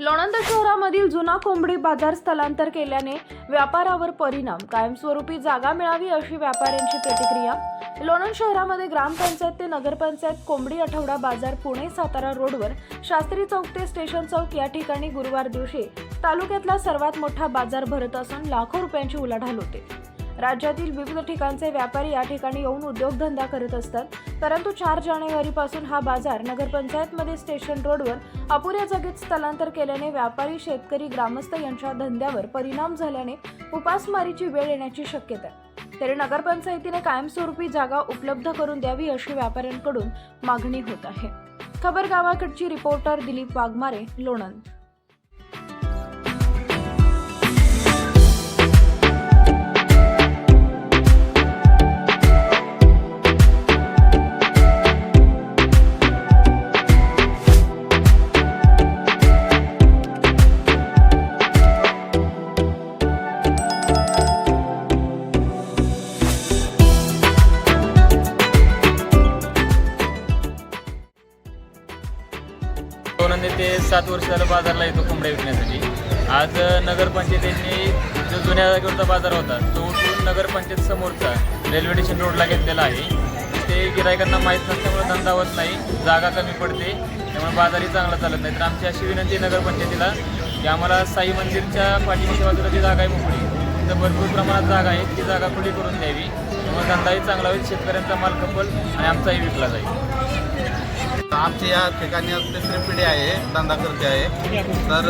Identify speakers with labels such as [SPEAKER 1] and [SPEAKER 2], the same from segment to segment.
[SPEAKER 1] लोणंद शहरामधील जुना कोंबडी बाजार स्थलांतर केल्याने व्यापारावर परिणाम कायमस्वरूपी जागा मिळावी अशी व्यापाऱ्यांची प्रतिक्रिया. लोणंद शहरामध्ये ग्रामपंचायत ते नगरपंचायत कोंबडी आठवडा बाजार पुणे सातारा रोडवर शास्त्री चौक ते स्टेशन चौक या ठिकाणी गुरुवार दिवशी तालुक्यातला सर्वात मोठा बाजार भरत असून लाखो रुपयांची उलाढाल होते. राज्यातील विविध ठिकाणचे व्यापारी या ठिकाणी येऊन उद्योगधंदा करत असतात. परंतु चार जानेवारीपासून हा बाजार नगरपंचायतमध्ये स्टेशन रोडवर अपुऱ्या जागेत स्थलांतर केल्याने व्यापारी शेतकरी ग्रामस्थ यांच्या धंद्यावर परिणाम झाल्याने उपासमारीची वेळ येण्याची शक्यता आहे. तरी नगरपंचायतीने कायमस्वरूपी जागा उपलब्ध करून द्यावी अशी व्यापाऱ्यांकडून मागणी होत आहे. खबर गावाकडची रिपोर्टर दिलीप वाघमारे लोणंद.
[SPEAKER 2] दोन ते सात वर्ष झालं बाजारला येतो कोंबड्या विकण्यासाठी. आज नगरपंचायतींनी जो जुन्या जागेवरचा बाजार होता तो उठून नगरपंचायत समोरचा रेल्वे स्टेशन रोडला घेतलेला आहे. ते गिरायकांना माहीत नसल्यामुळे धंदा होत नाही जागा कमी पडते त्यामुळे बाजारही चांगला चालत नाही. तर आमची अशी विनंती आहे नगरपंचायतीला की आम्हाला साई मंदिरच्या पाठीमागच्या बाजूला जी जागा आहे मोकळी तिथं भरपूर प्रमाणात जागा आहे ती जागा खुली करून द्यावी. त्यामुळे धंदाही चांगला होईल शेतकऱ्यांचा माल खपल आणि आमचाही विकला जाईल.
[SPEAKER 3] आमची या ठिकाणी तिसरी पिढी आहे धंदा करते आहे. तर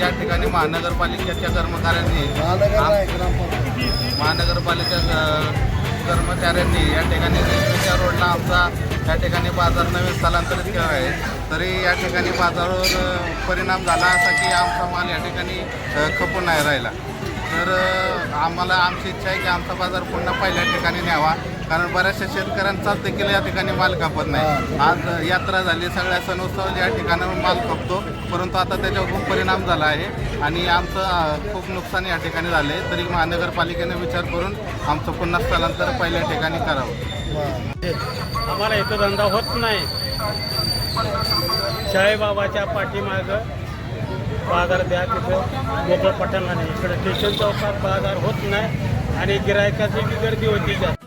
[SPEAKER 3] या ठिकाणी महानगरपालिकेच्या कर्मचाऱ्यांनी महानगरपालिका कर्मचाऱ्यांनी या ठिकाणी रेल्वेच्या रोडला आमचा या ठिकाणी बाजार नवीन स्थलांतरित केला आहे. तरी या ठिकाणी बाजारावर परिणाम झाला असा की आमचा माल या ठिकाणी खपून नाही राहिला. तर आम्हाला आमची इच्छा आहे की आमचा बाजार पुन्हा पहिल्या ठिकाणी न्यावा. कारण बऱ्याचशा शेतकऱ्यांचा देखील या ठिकाणी माल कापत नाही. आज यात्रा झाली सगळ्या सण उत्सव या ठिकाणावर माल खपतो परंतु आता त्याच्यावर खूप परिणाम झाला आहे. आणि आमचं खूप नुकसान या ठिकाणी झाले तरी महानगरपालिकेने विचार करून आमचं पुन्हा स्थलांतर पहिल्या ठिकाणी करावं.
[SPEAKER 4] आम्हाला इथं धंदा होत नाही. शाळेबाबाच्या पाठीमागं बाजार द्या तिथं. मोकळं पटांगण आहे इकडे स्टेशन चौकात बाजार होत नाही. आणि गिरायकाची बी गर्दी होती जास्त.